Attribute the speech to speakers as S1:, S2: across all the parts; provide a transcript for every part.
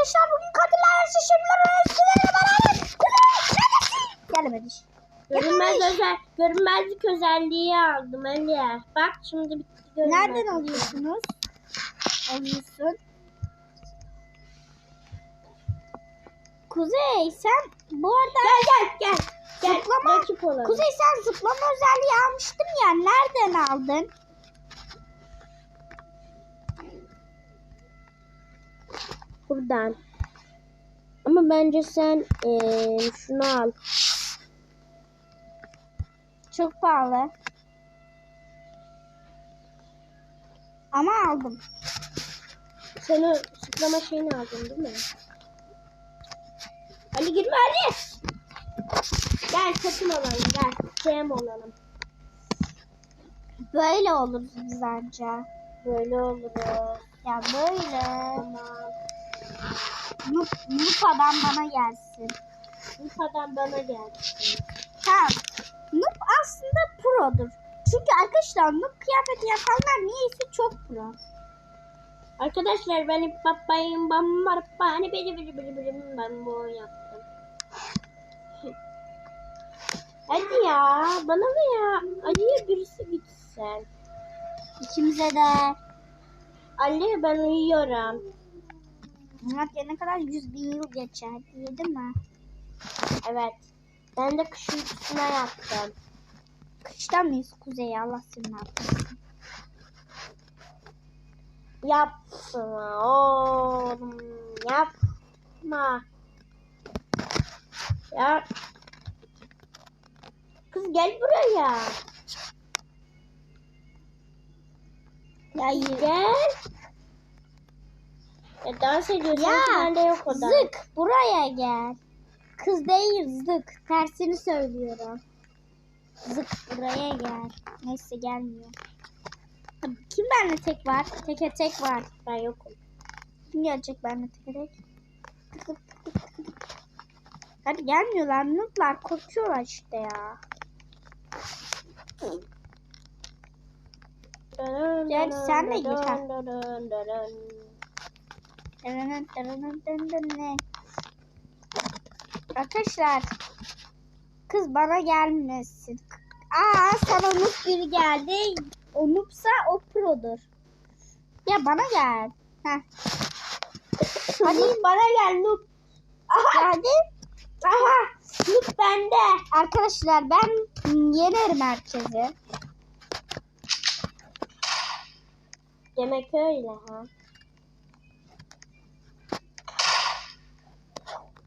S1: arkadaşlar bugün Kadirler Yarışı Şimdiler Öğretmenleri beraber Gelemedi.
S2: Görünmez özel, görünmezlik özelliği aldım Ali. Bak şimdi bitti görünmezlik.
S1: Nereden alıyorsunuz? Alıyorsun. Kuzey sen bu arada
S2: Gel gel gel. Gel
S1: Zıplama. Kuzey sen zıplama özelliği almıştın ya nereden aldın?
S2: Buradan. Ama bence sen eee, şunu al.
S1: Çok pahalı. Ama aldım.
S2: Sen o zıplama şeyini aldın değil mi? Ali girme Ali. Gel takım olalım gel. Team olalım.
S1: Böyle olur bence.
S2: Böyle olur.
S1: Ya böyle.
S2: Tamam.
S1: Nup, Nupa'dan bana gelsin.
S2: Lütfen bana gel.
S1: Tamam. Nup aslında produr. Çünkü arkadaşlar Nup kıyafeti yapanlar niyeyse çok pro.
S2: Arkadaşlar ben hep babayım bambar hani biri biri biri biri ben bu yaptım. Hadi ya bana mı ya? Ali'ye birisi gitsin.
S1: İkimize de.
S2: Ali ben uyuyorum.
S1: Murat gelene kadar 100 bin yıl geçer. Yedi mi?
S2: Evet. Ben de kış uykusuna yattım.
S1: Kışta mıyız kuzeye Allah seni affetsin.
S2: Yapma oğlum. Yapma. Ya. Kız gel buraya.
S1: Ya
S2: Gel. Ya dans ediyorsun.
S1: Ya,
S2: bende yok o.
S1: Zık buraya gel. Kız değil zık. Tersini söylüyorum. Zık buraya gel. Neyse gelmiyor. Kim benimle tek var? Teke tek var.
S2: Ben yokum.
S1: Kim gelecek benimle teke tek? Tık tık tık tık tık tık. Hadi gelmiyorlar. Nutlar korkuyorlar işte ya. Gel, sen de gir, Arkadaşlar kız bana gelmesin. Aa sana noob biri geldi. O noobsa o produr. Ya bana gel. Heh.
S2: Hadi bana gel Nup. Aha.
S1: Geldi.
S2: Aha. Nup bende.
S1: Arkadaşlar ben yenerim herkesi.
S2: Demek öyle ha.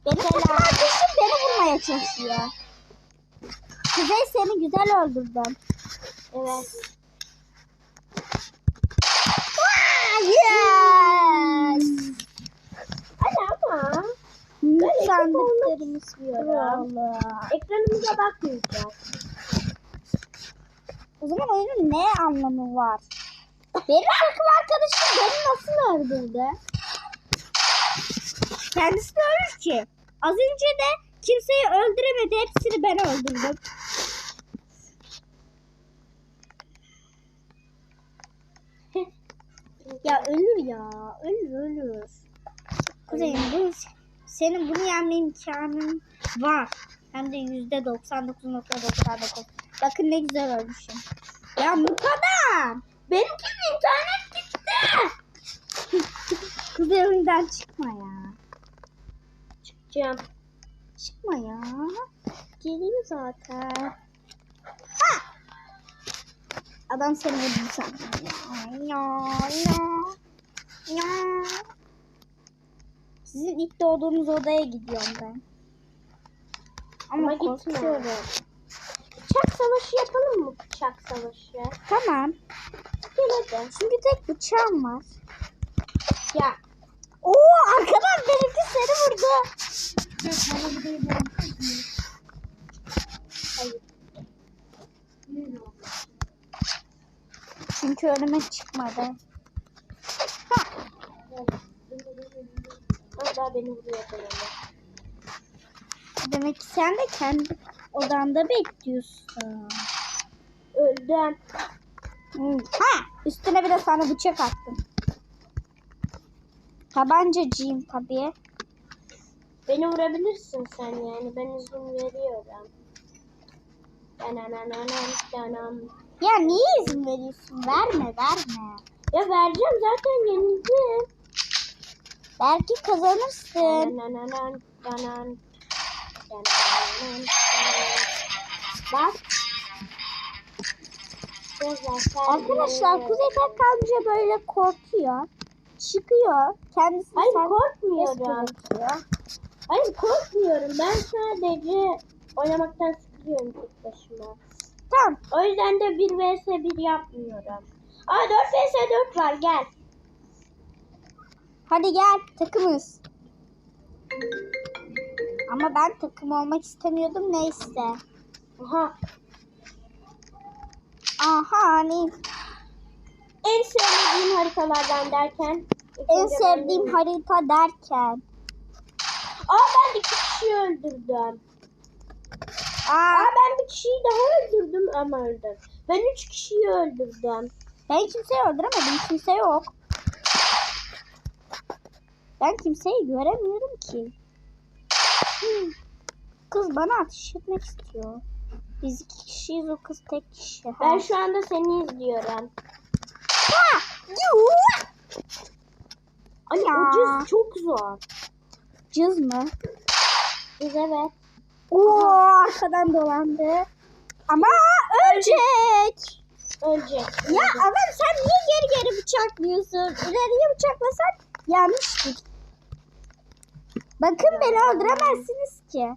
S1: Benim arkadaşım beni vurmaya çalışıyor. Kuzey seni güzel öldürdüm.
S2: Evet.
S1: Yes.
S2: Hadi ama.
S1: Sandıklarımı istiyorum.
S2: Ekranımıza bakmayacağız.
S1: O zaman oyunun ne anlamı var? Benim takım arkadaşım beni nasıl öldürdü? Kendisi de ölür ki. Az önce de kimseyi öldüremedi. Hepsini ben öldürdüm. ya ölür ya. Ölür ölür. Kuzeyim bu, senin bunu yenme imkanın var. Hem de yüzde 99.99. Bakın ne güzel ölmüşüm. Ya bu kadar.
S2: Benimkinin internet gitti.
S1: Kuzey oyundan çıkma ya.
S2: Çıkacağım.
S1: Çıkma ya.
S2: Geliyor zaten.
S1: Adam seni vurdu sandım. Ya, ya, ya. Sizin ilk doğduğunuz odaya gidiyorum ben. Ama,
S2: Ama
S1: korkuyorum.
S2: Bıçak savaşı yapalım mı? Bıçak savaşı.
S1: Tamam.
S2: Gel hadi.
S1: Çünkü tek bıçağım var.
S2: Ya.
S1: Oo arkadan benimki seni vurdu. Çünkü önüme çıkmadı.
S2: Hatta beni böyle.
S1: Demek ki sen de kendi odanda bekliyorsun.
S2: Öldüm.
S1: Ha, üstüne bir de sana bıçak attım. Tabancacıyım tabii.
S2: Beni vurabilirsin sen yani. Ben izin veriyorum.
S1: Ya niye izin veriyorsun? Verme verme.
S2: Ya vereceğim zaten yenildim.
S1: Belki kazanırsın.
S2: Bak.
S1: Arkadaşlar. Kuzey tek kalınca böyle korkuyor. Çıkıyor. Kendisini
S2: Hayır korkmuyorum. Hayır korkmuyorum. Ben sadece oynamaktan sıkılıyorum tek başıma.
S1: Tamam.
S2: O yüzden de 1 vs 1 yapmıyorum. Aa 4 vs 4 var gel.
S1: Hadi gel takımız. Ama ben takım olmak istemiyordum neyse.
S2: Aha.
S1: Aha hani
S2: En sevmediğim haritalardan derken.
S1: en sevdiğim harita derken.
S2: Aa ben iki kişiyi öldürdüm.
S1: Aa,
S2: Aa ben bir kişiyi daha öldürdüm ama öldüm. Ben üç kişiyi öldürdüm.
S1: ben kimseyi öldüremedim. Kimse yok. Ben kimseyi göremiyorum ki. Hmm. Kız bana ateş etmek istiyor. Biz iki kişiyiz o kız tek kişi.
S2: Ben şu anda seni izliyorum. Anne
S1: Ya.
S2: o cız çok zor.
S1: Cız mı?
S2: Cız evet.
S1: Oo, arkadan dolandı. Ama ölecek.
S2: Ölecek.
S1: Ya ama sen niye geri geri bıçaklıyorsun? İleriye bıçaklasan yanlıştık. Bakın beni öldüremezsiniz ki.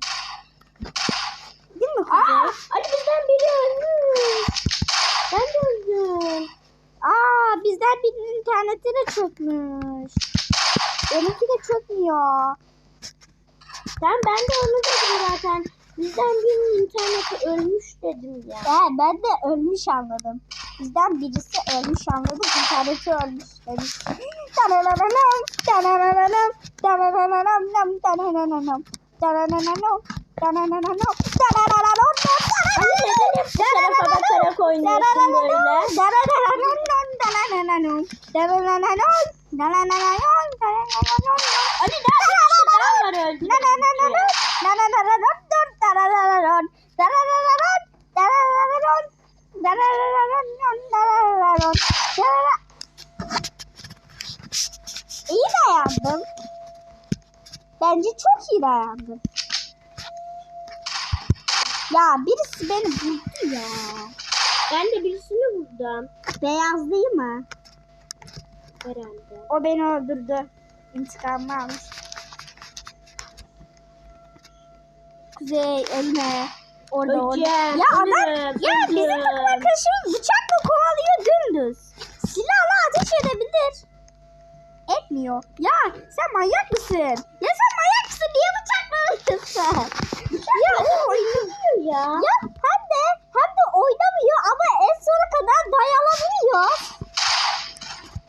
S1: Değil mi Kuzey?
S2: Aa, Ali bizden biri ölmüş. Ben de öldüm.
S1: Aa bizden birinin interneti de çökmüş. Benimki de çökmüyor.
S2: Tamam ben de onu dedim zaten. Bizden birinin interneti ölmüş dedim ya.
S1: Ya ben de ölmüş anladım. Bizden birisi ölmüş anladım. İnterneti ölmüş danananam,
S2: Bu tarafa bakarak oynuyorsun böyle?
S1: İyi dayandım. Bence çok iyi dayandım. Ya birisi beni vurdu ya.
S2: Ben de birisini vurdum.
S1: Beyaz değil mi?
S2: Herhalde.
S1: O beni öldürdü. İntikamımı almış. Kuzey ölme. Orada orada. Ya adam ya bizim takım arkadaşımız bıçakla kovalıyor dümdüz. Silahla ateş edebilir. Etmiyor. Ya sen manyak mısın? Ya sen manyak mısın? Niye bıçakla alıyorsun? ya o oynamıyor
S2: ya.
S1: Ya hem de hem de oynamıyor ama en sona kadar dayanabiliyor.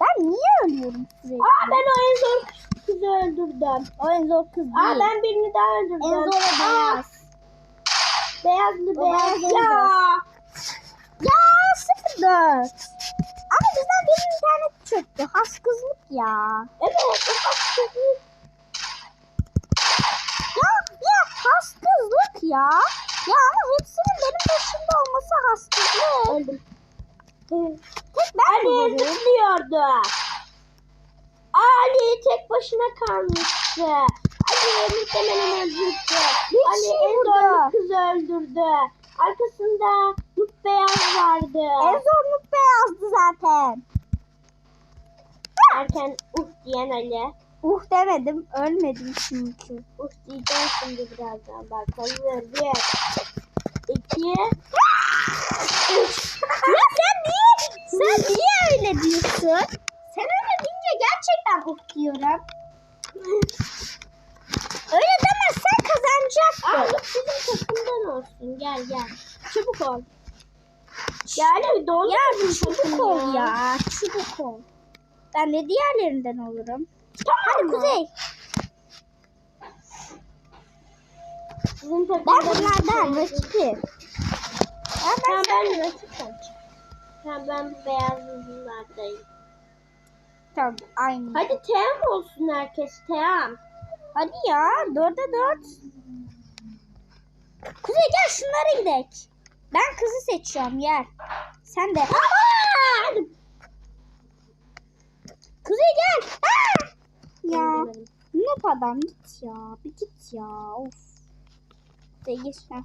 S1: Ben niye ölüyorum sürekli?
S2: Aa ben o en zor kızı öldürdüm.
S1: O en zor kız değil.
S2: Aa ben birini daha öldürdüm.
S1: En zoru
S2: Aa,
S1: beyaz.
S2: Beyazlı beyaz.
S1: beyaz
S2: Ya.
S1: Ya sıfır dört. Ama bizden birinin internet çöktü. Haskızlık ya.
S2: Evet. o haksızlık.
S1: Ya ya haskızlık ya. Ya ama hepsinin benim başımda olması haskızlık.
S2: Öldüm.
S1: Tek ben
S2: Ali
S1: vuruyorum?
S2: zıplıyordu. Ali tek başına kalmıştı. Ali muhtemelen öldürdü. Ali en zorlu kızı öldürdü. Arkasında Nup Beyaz vardı.
S1: En zorluk beyazdı zaten.
S2: Erken uf diyen Ali.
S1: Uh demedim. Ölmedim çünkü.
S2: Uf diyeceğim şimdi birazdan. Bak hazır. Bir. iki, üç.
S1: ya sen niye sen niye öyle diyorsun? Sen öyle deyince gerçekten uh diyorum. Öyle demezsen kazanacaktın.
S2: Aa, bizim takımdan olsun. Gel gel. Çabuk ol. Yani dolu
S1: Ya çubuk ol ya. Çubuk ol. Ben de diğerlerinden olurum. Hadi? Kuzey.
S2: Sizin
S1: Ben bunlardan rakibim. Ya ben
S2: ben rakip. Tamam ben bu beyazlılardayım.
S1: Tamam aynı.
S2: Hadi Team olsun herkes Team.
S1: Hadi ya dörde dört. Kuzey gel şunlara gidelim. Ben kızı seçiyorum gel. Sen de. Aa! Kuzey gel. Aa! Ya noob adam git ya. Bir git ya. Of. Kuzey gir. Ha.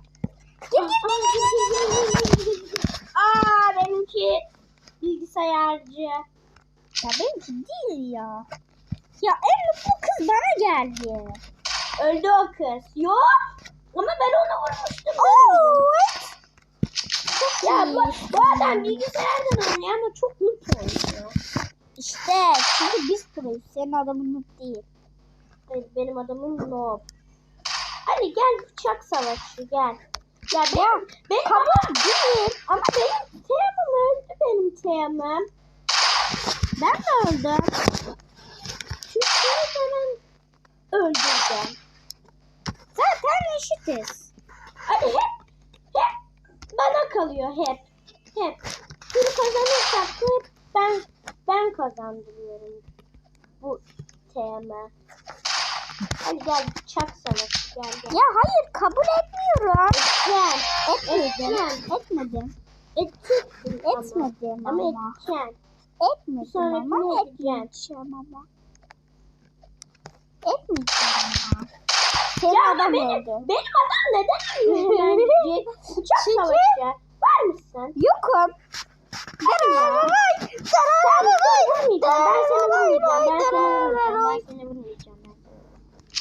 S1: Gir gir gir.
S2: Aa benimki bilgisayarcı.
S1: Ya benimki değil ya. Ya en mutlu kız bana geldi.
S2: Öldü o kız. Yok. Ama ben onu vurmuştum.
S1: Oo, evet. Çok
S2: Ya
S1: iyi.
S2: bu, bu adam bilgisayardan oynuyor ama çok mutlu oynuyor.
S1: İşte çünkü biz proyuz. Senin adamın noob değil.
S2: Hayır, benim adamım Nob. Hadi gel bıçak savaşı gel. Ya benim, benim
S1: Kabul değil.
S2: ama benim Team'ım öldü benim Team'ım.
S1: Ben de öldüm.
S2: Çünkü ben öldüreceğim.
S1: Zaten eşitiz.
S2: Hadi hep, hep bana kalıyor hep. Hep. Bunu kazanırsak hep ben, ben kazandırıyorum bu Team'e. Hadi gel bıçak savaşı gel gel.
S1: Ya hayır kabul etmiyorum.
S2: Gel.
S1: Etmedim.
S2: Etmem.
S1: Etmedim.
S2: Ama.
S1: Etmedim
S2: Ama
S1: ama.
S2: edeceksin.
S1: Etmedim
S2: Sonra
S1: ama. Etmeyeceğim ama. Etmeyeceğim ama. Senin
S2: Ya
S1: adam
S2: benim,
S1: öldü.
S2: benim adam neden ölmüyor? Uçak
S1: Çünkü-
S2: savaşı. Var mısın?
S1: Yokum.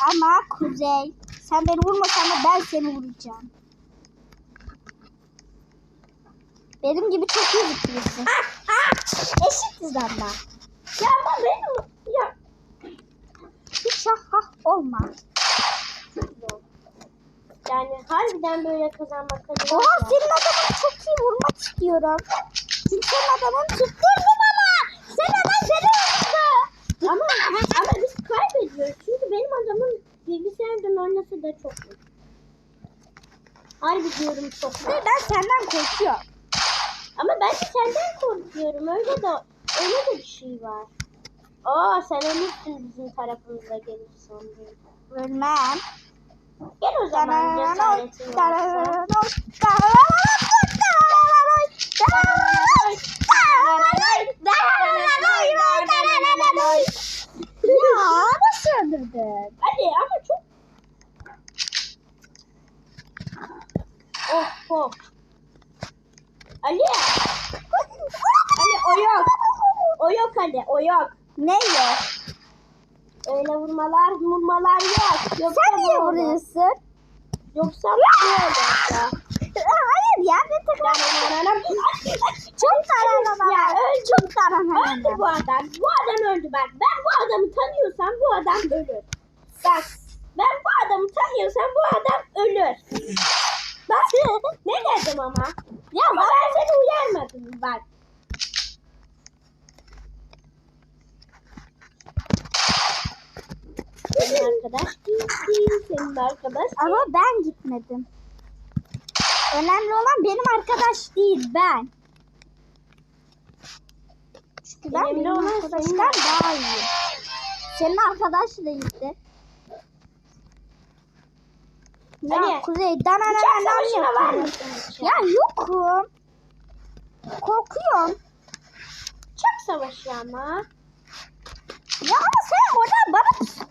S1: Ama Kuzey sen beni vurmasan da ben seni vuracağım. Benim gibi çok iyi bitirirsin. Eşitiz ama.
S2: Ya ama benim... Ya
S1: Hiç şahhah olma.
S2: Yani harbiden böyle kazanmak.
S1: Oha senin adamını çok iyi vurmak istiyorum. Senin adamını tutturdum ama. Senin adam seni vurdu.
S2: Ama, ama biz kaybediyoruz. Çünkü benim adamın bilgisayardan oynasa da çok iyi. Harbi diyorum çok.
S1: Ve ben senden korkuyorum.
S2: Ama ben de senden korkuyorum. Öyle de öyle de bir şey var. Aa sen ölürsün bizim tarafımıza gelirsen.
S1: Ölmem.
S2: Gel o zaman cesaretin varsa.
S1: Ya nasıl öldürdün?
S2: Hadi ama çok... Oh oh. Ali. Ali o yok. O yok Ali o yok.
S1: Ne yok?
S2: Öyle vurmalar vurmalar yok. Yoksa
S1: Sen niye vuruyorsun?
S2: Yoksa.
S1: Hayır ya ne takar? Çok dararararay.
S2: Ya öldü.
S1: Çok
S2: Öldü
S1: dararararay.
S2: bu adam. Bu adam öldü bak. Ben bu adamı tanıyorsam bu adam ölür. Bak. Ben bu adamı tanıyorsam bu adam ölür. Bak. ne dedim ama?
S1: Ya
S2: Ama ben seni uyarmadım bak. Senin arkadaş değil, senin arkadaş
S1: Ama ben gitmedim. Önemli olan benim arkadaş değil ben. Çünkü ben benim
S2: senin
S1: daha iyi. Senin arkadaş da gitti. Ya
S2: Hadi.
S1: Kuzey
S2: var
S1: yapıyor.
S2: mısın?
S1: Ya yokum. Korkuyorum.
S2: Uçak savaşı ama.
S1: Ya ama sen oradan bana şey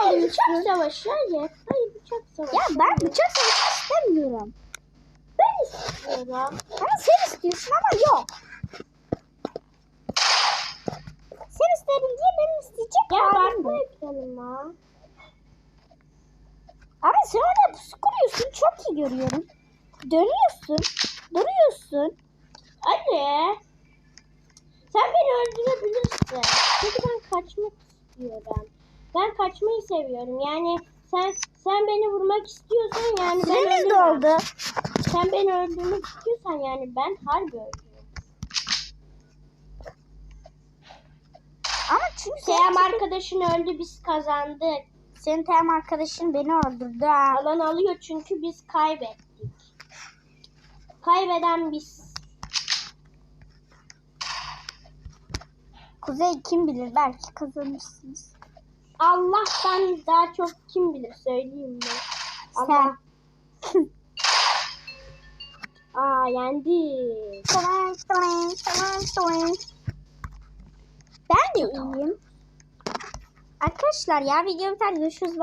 S2: Hayır,
S1: alıyorsun.
S2: uçak savaşı hayır. Hayır uçak savaşı.
S1: Ya ben bıçak savaşı istemiyorum.
S2: ben istiyorum.
S1: Ama sen istiyorsun ama yok. Sen istedin diye benim isteyecek
S2: Ya
S1: halim yok. Ama sen orada pusu kuruyorsun. Çok iyi görüyorum. Dönüyorsun. Duruyorsun.
S2: Hadi. Sen beni öldürebilirsin. Çünkü ben kaçmak istiyorum. Ben kaçmayı seviyorum. Yani sen sen beni vurmak istiyorsan yani ben
S1: Süremiz doldu.
S2: Sen beni öldürmek istiyorsan yani ben harbi öldürürüm.
S1: Ama çünkü senin,
S2: arkadaşın öldü biz kazandık.
S1: senin tem arkadaşın beni öldürdü. ha.
S2: Alan alıyor çünkü biz kaybettik. Kaybeden biz.
S1: Kuzey kim bilir belki kazanırsınız.
S2: Allah'tan daha çok kim bilir söyleyeyim mi? Allah.
S1: Sen.
S2: Aa yendi.
S1: Tamam tamam tamam tamam. Ben de iyiyim. Arkadaşlar ya video biter görüşürüz.